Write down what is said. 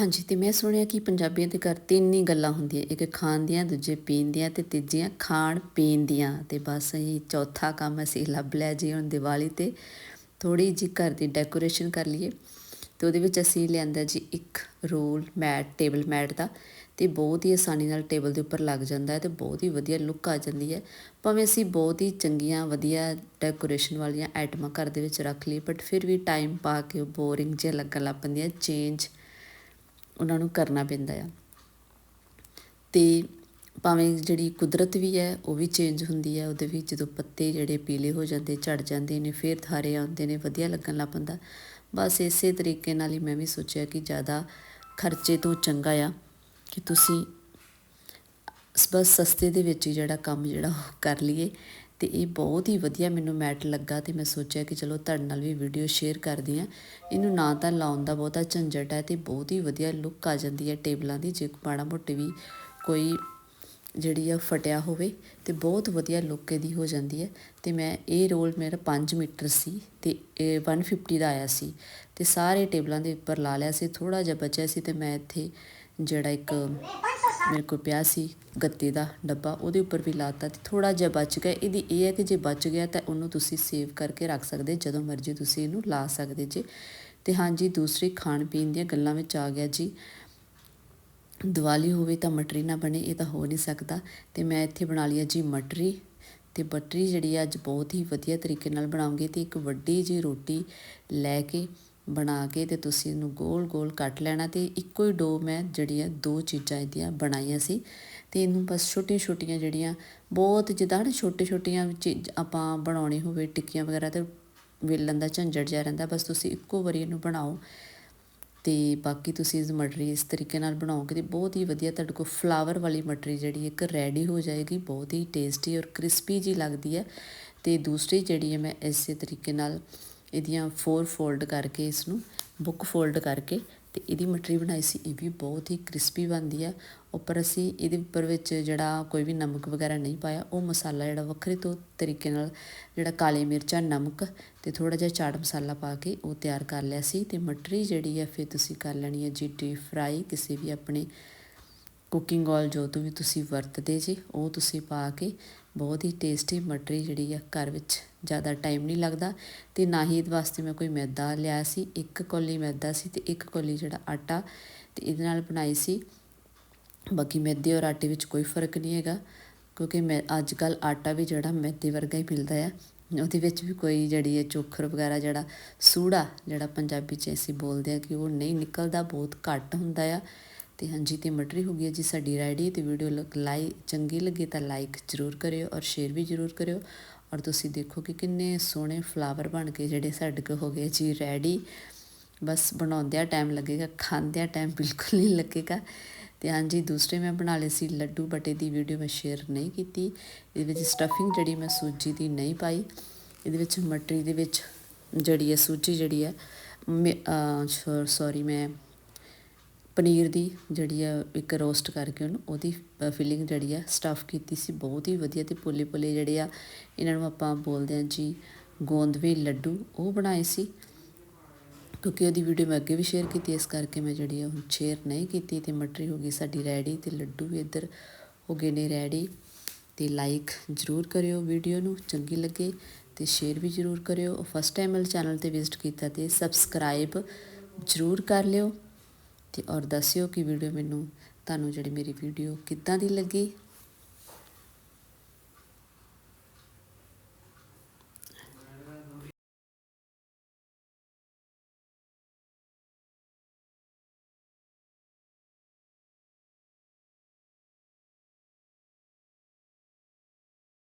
ਹਾਂਜੀ, ਤੇ ਮੈਂ ਸੁਣਿਆ ਕਿ ਪੰਜਾਬੀਆਂ ਦੇ ਘਰ ਤਿੰਨ ਹੀ ਗੱਲਾਂ ਹੁੰਦੀਆਂ। ਇੱਕ ਖਾਣ ਦੀਆਂ, ਦੂਜੇ ਪੀਣ ਦੀਆਂ ਤੇ ਤੀਜੀਆਂ ਖਾਣ ਪੀਣ ਦੀਆਂ। ਤੇ ਬਸ ਇਹ ਚੌਥਾ ਕੰਮ ਅਸੀਂ ਲੱਭ ਲਿਆ ਜੀ ਹੁਣ ਦੀਵਾਲੀ ਤੇ। ਥੋੜੀ ਜੀ ਘਰ ਦੀ ਡੈਕੋਰੇਸ਼ਨ ਕਰ ਲਈਏ। ਤੇ ਉਹਦੇ ਵਿੱਚ ਅਸੀਂ ਲਿਆਂਦਾ ਜੀ ਇੱਕ ਰੋਲ ਮੈਟ, ਟੇਬਲ ਮੈਟ ਦਾ। ਤੇ ਬਹੁਤ ਹੀ ਆਸਾਨੀ ਨਾਲ ਟੇਬਲ ਦੇ ਉੱਪਰ ਲੱਗ ਜਾਂਦਾ ਹੈ ਤੇ ਬਹੁਤ ਹੀ ਵਧੀਆ ਲੁੱਕ ਆ ਜਾਂਦੀ ਹੈ। ਭਾਵੇਂ ਅਸੀਂ ਬਹੁਤ ਹੀ ਚੰਗੀਆਂ, ਵਧੀਆ ਡੈਕੋਰੇਸ਼ਨ ਵਾਲੀਆਂ ਆਈਟਮਾਂ ਘਰ ਦੇ ਵਿੱਚ ਰੱਖ ਲਈ ਬਟ ਫਿਰ ਵੀ ਟਾਈਮ ਪਾ ਕੇ ਬੋਰਿੰਗ ਜਿਹਾ ਲੱਗਣ ਲੱਗ ਪੈਂਦੀਆਂ ਚੇਂਜ ਉਹਨਾਂ ਨੂੰ ਕਰਨਾ ਪੈਂਦਾ ਆ। ਅਤੇ ਭਾਵੇਂ ਜਿਹੜੀ ਕੁਦਰਤ ਵੀ ਹੈ, ਉਹ ਵੀ ਚੇਂਜ ਹੁੰਦੀ ਹੈ, ਉਹਦੇ ਵਿੱਚ ਜਦੋਂ ਪੱਤੇ ਜਿਹੜੇ ਪੀਲੇ ਹੋ ਜਾਂਦੇ, ਝੜ ਜਾਂਦੇ ਨੇ, ਫਿਰ ਥਾਰੇ ਆਉਂਦੇ ਨੇ, ਵਧੀਆ ਲੱਗਣ ਲੱਗ ਪੈਂਦਾ। ਬਸ ਇਸੇ ਤਰੀਕੇ ਨਾਲ ਹੀ ਮੈਂ ਵੀ ਸੋਚਿਆ ਕਿ ਜ਼ਿਆਦਾ ਖਰਚੇ ਤੋਂ ਚੰਗਾ ਆ ਕਿ ਤੁਸੀਂ ਬਸ ਸਸਤੇ ਦੇ ਵਿੱਚ ਹੀ ਜਿਹੜਾ ਕੰਮ ਜਿਹੜਾ ਉਹ ਕਰ ਲਈਏ। ਤੇ ਇਹ ਬਹੁਤ ਹੀ ਵਧੀਆ ਮੈਨੂੰ ਮੈਟ ਲੱਗਾ ਤੇ ਮੈਂ ਸੋਚਿਆ ਕਿ ਚਲੋ ਤੁਹਾਡੇ ਨਾਲ ਵੀ ਵੀਡੀਓ ਸ਼ੇਅਰ ਕਰਦੀ ਆ ਇਹਨੂੰ ਨਾ ਤਾਂ ਲਾਉਣ ਦਾ ਬਹੁਤਾ ਝੰਜਟ ਹੈ ਤੇ ਬਹੁਤ ਹੀ ਵਧੀਆ ਲੁੱਕ ਆ ਜਾਂਦੀ ਹੈ ਟੇਬਲਾਂ ਦੀ, ਜੇ ਮਾੜਾ ਮੋਟੇ ਵੀ ਕੋਈ ਜਿਹੜੀ ਆ ਫਟਿਆ ਹੋਵੇ ਤੇ ਬਹੁਤ ਵਧੀਆ ਲੁੱਕ ਇਹਦੀ ਹੋ ਜਾਂਦੀ ਹੈ। ਤੇ ਮੈਂ ਇਹ ਰੋਲ ਮੇਰਾ 5 ਮੀਟਰ ਸੀ ਤੇ ਇਹ 150 ਦਾ ਆਇਆ ਸੀ ਤੇ ਸਾਰੇ ਟੇਬਲਾਂ ਦੇ ਉੱਪਰ ਲਾ ਲਿਆ ਸੀ ਥੋੜਾ ਜਿਹਾ ਬਚਿਆ ਸੀ ਤੇ ਮੈਂ ਇੱਥੇ ਜਿਹੜਾ ਇੱਕ ਮੇਰੇ ਕੋਲ ਪਿਆ ਸੀ ਗੱਤੇ ਦਾ ਡੱਬਾ, ਉਹਦੇ ਉੱਪਰ ਵੀ ਲਾਤਾ ਤੇ ਥੋੜਾ ਜਿਹਾ ਬਚ ਗਿਆ। ਇਹਦੀ ਇਹ ਹੈ ਕਿ ਜੇ ਬਚ ਗਿਆ ਤਾਂ ਉਹਨੂੰ ਤੁਸੀਂ ਸੇਵ ਕਰਕੇ ਰੱਖ ਸਕਦੇ, ਜਦੋਂ ਮਰਜ਼ੀ ਤੁਸੀਂ ਇਹਨੂੰ ਲਾ ਸਕਦੇ ਜੇ। ਤੇ ਹਾਂਜੀ, ਦੂਸਰੀ ਖਾਣ ਪੀਣ ਦੀਆਂ ਗੱਲਾਂ ਵਿੱਚ ਆ ਗਿਆ ਜੀ। ਦੀਵਾਲੀ ਹੋਵੇ ਤਾਂ ਮਟਰੀ ਨਾ ਬਣੇ, ਇਹ ਤਾਂ ਹੋ ਨਹੀਂ ਸਕਦਾ। ਤੇ ਮੈਂ ਇੱਥੇ ਬਣਾ ਲਿਆ ਜੀ ਮਟਰੀ ਤੇ ਬਟਰੀ ਜਿਹੜੀ ਅੱਜ ਬਹੁਤ ਹੀ ਵਧੀਆ ਤਰੀਕੇ ਨਾਲ ਬਣਾਉਂਗੀ ਤੇ ਇੱਕ ਵੱਡੀ ਜੀ ਰੋਟੀ ਲੈ ਕੇ ਬਣਾ ਕੇ ਤੇ ਤੁਸੀਂ ਇਹਨੂੰ ਗੋਲ-ਗੋਲ ਕੱਟ ਲੈਣਾ ਤੇ ਇੱਕੋ ਹੀ ਡੋ ਮੈਂ ਜਿਹੜੀਆਂ ਦੋ ਚੀਜ਼ਾਂ ਇਹਦੀਆਂ ਬਣਾਈਆਂ ਸੀ ਤੇ ਇਹਨੂੰ ਬਸ ਛੋਟੀਆਂ-ਛੋਟੀਆਂ ਜਿਹੜੀਆਂ ਬਹੁਤ ਜਿੱਦਾਂ ਨਾ ਛੋਟੇ-ਛੋਟੀਆਂ ਚੀਜ਼ ਆਪਾਂ ਬਣਾਉਣੀ ਹੋਵੇ ਟਿੱਕੀਆਂ ਵਗੈਰਾ ਤੇ ਵੇਲਣ ਦਾ ਝੰਜਟ ਜਿਹਾ ਰਹਿੰਦਾ ਬਸ ਤੁਸੀਂ ਇੱਕੋ ਵਾਰੀ ਇਹਨੂੰ ਬਣਾਓ ਤੇ ਬਾਕੀ ਤੁਸੀਂ ਇਸ ਮਟਰੀ ਇਸ ਤਰੀਕੇ ਨਾਲ ਬਣਾਓਗੇ ਤੇ ਬਹੁਤ ਹੀ ਵਧੀਆ ਤੁਹਾਡੇ ਕੋਲ ਫਲਾਵਰ ਵਾਲੀ ਮਟਰੀ ਜਿਹੜੀ ਇੱਕ ਰੈਡੀ ਹੋ ਜਾਏਗੀ, ਬਹੁਤ ਹੀ ਟੇਸਟੀ ਔਰ ਕ੍ਰਿਸਪੀ ਜੀ ਲੱਗਦੀ ਹੈ ਤੇ ਦੂਸਰੀ ਜਿਹੜੀ ਹੈ ਮੈਂ ਇਸੇ ਤਰੀਕੇ ਨਾਲ ਇਹਦੀਆਂ ਫੋਰ ਫੋਲਡ ਕਰਕੇ ਇਸ ਨੂੰ ਬੁੱਕ ਫੋਲਡ ਕਰਕੇ ਤੇ ਇਹਦੀ ਮਟਰੀ ਬਣਾਈ ਸੀ, ਇਹ ਵੀ ਬਹੁਤ ਹੀ ਕ੍ਰਿਸਪੀ ਬਣਦੀ ਆ। ਉੱਪਰ ਅਸੀਂ ਇਹਦੇ ਉੱਪਰ ਵਿੱਚ ਜਿਹੜਾ ਕੋਈ ਵੀ ਨਮਕ ਵਗੈਰਾ ਨਹੀਂ ਪਾਇਆ, ਉਹ ਮਸਾਲਾ ਜਿਹੜਾ ਵੱਖਰੇ ਤੋਂ ਤਰੀਕੇ ਨਾਲ ਜਿਹੜਾ ਕਾਲੀ ਮਿਰਚਾਂ ਨਮਕ ਤੇ ਥੋੜਾ ਜਿਹਾ ਚਾਟ ਮਸਾਲਾ ਪਾ ਕੇ ਉਹ ਤਿਆਰ ਕਰ ਲਿਆ ਸੀ ਤੇ ਮਟਰੀ ਜਿਹੜੀ ਆ, ਫਿਰ ਤੁਸੀਂ ਕਰ ਲੈਣੀ ਹੈ ਜੀ ਡੀਪ ਫਰਾਈ, ਕਿਸੇ ਵੀ ਆਪਣੇ ਕੁਕਿੰਗ ਆਇਲ ਜੋ ਤੋਂ ਵੀ ਤੁਸੀਂ ਵਰਤਦੇ ਜੀ, ਉਹ ਤੁਸੀਂ ਪਾ ਕੇ ਬਹੁਤ ਹੀ ਟੇਸਟੀ ਮਟਰੀ ਜਿਹੜੀ ਆ ਘਰ ਵਿੱਚ ਜ਼ਿਆਦਾ ਟਾਈਮ ਨਹੀਂ ਲੱਗਦਾ ਤੇ ਨਾ ਹੀ ਇਹਦੇ ਵਾਸਤੇ ਮੈਂ ਕੋਈ ਮੈਦਾ ਲਿਆ ਸੀ, ਇੱਕ ਕੋਲੀ ਮੈਦਾ ਸੀ ਤੇ ਇੱਕ ਕੋਲੀ ਜਿਹੜਾ ਆਟਾ ਤੇ ਇਹਦੇ ਨਾਲ ਬਣਾਈ ਸੀ। ਬਾਕੀ ਮੈਦੇ ਔਰ ਆਟੇ ਵਿੱਚ ਕੋਈ ਫ਼ਰਕ ਨਹੀਂ ਹੈਗਾ, ਕਿਉਂਕਿ ਮੈਂ ਅੱਜ ਕੱਲ ਆਟਾ ਵੀ ਜਿਹੜਾ ਮੈਦੇ ਵਰਗਾ ਹੀ ਮਿਲਦਾ ਆ। ਉਹਦੇ ਵਿੱਚ ਵੀ ਕੋਈ ਜਿਹੜੀ ਹੈ ਚੋਖਰ ਵਗੈਰਾ ਜਿਹੜਾ ਸੂੜਾ, ਜਿਹੜਾ ਪੰਜਾਬੀ 'ਚ ਅਸੀਂ ਬੋਲਦੇ ਆ ਕਿ ਉਹ ਨਹੀਂ ਨਿਕਲਦਾ, ਬਹੁਤ ਘੱਟ ਹੁੰਦਾ ਆ। ਤੇ ਹਾਂਜੀ ਤੇ ਮਟਰੀ ਹੋ ਗਈ ਜੀ ਸਾਡੀ ਰੈਡੀ ਤੇ ਵੀਡੀਓ ਲਾਈ, ਚੰਗੀ ਲੱਗੇ ਤਾਂ ਲਾਈਕ ਜ਼ਰੂਰ ਕਰਿਓ ਔਰ ਸ਼ੇਅਰ ਵੀ ਜ਼ਰੂਰ ਕਰਿਓ ਔਰ ਤੁਸੀਂ ਦੇਖੋ ਕਿ ਕਿੰਨੇ ਸੋਹਣੇ ਫਲਾਵਰ ਬਣ ਕੇ ਜਿਹੜੇ ਸਾਡੇ ਕੋ ਹੋ ਗਏ ਜੀ ਰੈਡੀ ਬਸ ਬਣਾਉਂਦਿਆਂ ਟਾਈਮ ਲੱਗੇਗਾ, ਖਾਂਦਿਆਂ ਟਾਈਮ ਬਿਲਕੁਲ ਨਹੀਂ ਲੱਗੇਗਾ। ਤੇ ਹਾਂਜੀ ਦੂਸਰੇ ਮੈਂ ਬਣਾ ਲਏ ਸੀ ਲੱਡੂ ਬਟੇ ਦੀ ਵੀਡੀਓ ਮੈਂ ਸ਼ੇਅਰ ਨਹੀਂ ਕੀਤੀ। ਇਹਦੇ ਵਿੱਚ ਸਟਫਿੰਗ ਜਿਹੜੀ ਮੈਂ ਸੂਜੀ ਦੀ ਨਹੀਂ ਪਾਈ। ਇਹਦੇ ਵਿੱਚ ਮਟਰੀ ਦੇ ਵਿੱਚ ਜਿਹੜੀ ਹੈ ਸੂਜੀ ਜਿਹੜੀ ਹੈ ਸੌਰੀ ਮੈਂ ਪਨੀਰ ਦੀ ਜਿਹੜੀ ਆ ਇੱਕ ਰੋਸਟ ਕਰਕੇ ਉਹਨੂੰ, ਉਹਦੀ ਫਿਲਿੰਗ ਜਿਹੜੀ ਆ ਸਟਫ ਕੀਤੀ ਸੀ, ਬਹੁਤ ਹੀ ਵਧੀਆ ਤੇ ਪੁੱਲੇ ਪੁੱਲੇ ਜਿਹੜੇ ਆ, ਇਹਨਾਂ ਨੂੰ ਆਪਾਂ ਬੋਲਦੇ ਆ ਜੀ ਗੋਂਦਵੇ ਲੱਡੂ, ਉਹ ਬਣਾਏ ਸੀ। ਕਿਉਂਕਿ ਉਹਦੀ ਵੀਡੀਓ ਮੈਂ ਅੱਗੇ ਵੀ ਸ਼ੇਅਰ ਕੀਤੀ, ਇਸ ਕਰਕੇ ਮੈਂ ਜਿਹੜੀ ਆ ਹੁਣ ਸ਼ੇਅਰ ਨਹੀਂ ਕੀਤੀ ਤੇ ਮਟਰੀ ਹੋ ਗਈ ਸਾਡੀ ਰੈਡੀ ਤੇ ਲੱਡੂ ਵੀ ਇੱਧਰ ਹੋ ਗਏ ਨੇ ਰੈਡੀ ਤੇ ਲਾਈਕ ਜ਼ਰੂਰ ਕਰਿਓ ਵੀਡੀਓ ਨੂੰ, ਚੰਗੀ ਲੱਗੇ ਤੇ ਸ਼ੇਅਰ ਵੀ ਜ਼ਰੂਰ ਕਰਿਓ। ਫਸਟ ਟਾਈਮ ਮੇਰੇ ਚੈਨਲ ਤੇ ਵਿਜ਼ਿਟ ਕੀਤਾ ਤੇ ਸਬਸਕ੍ਰਾਈਬ ਜ਼ਰੂਰ ਕਰ ਲਿਓ। ਤੇ ਔਰ ਦੱਸਿਓ ਕਿ ਵੀਡੀਓ ਮੈਨੂੰ ਤੁਹਾਨੂੰ ਜਿਹੜੀ ਮੇਰੀ ਵੀਡੀਓ ਕਿੱਦਾਂ ਦੀ ਲੱਗੀ।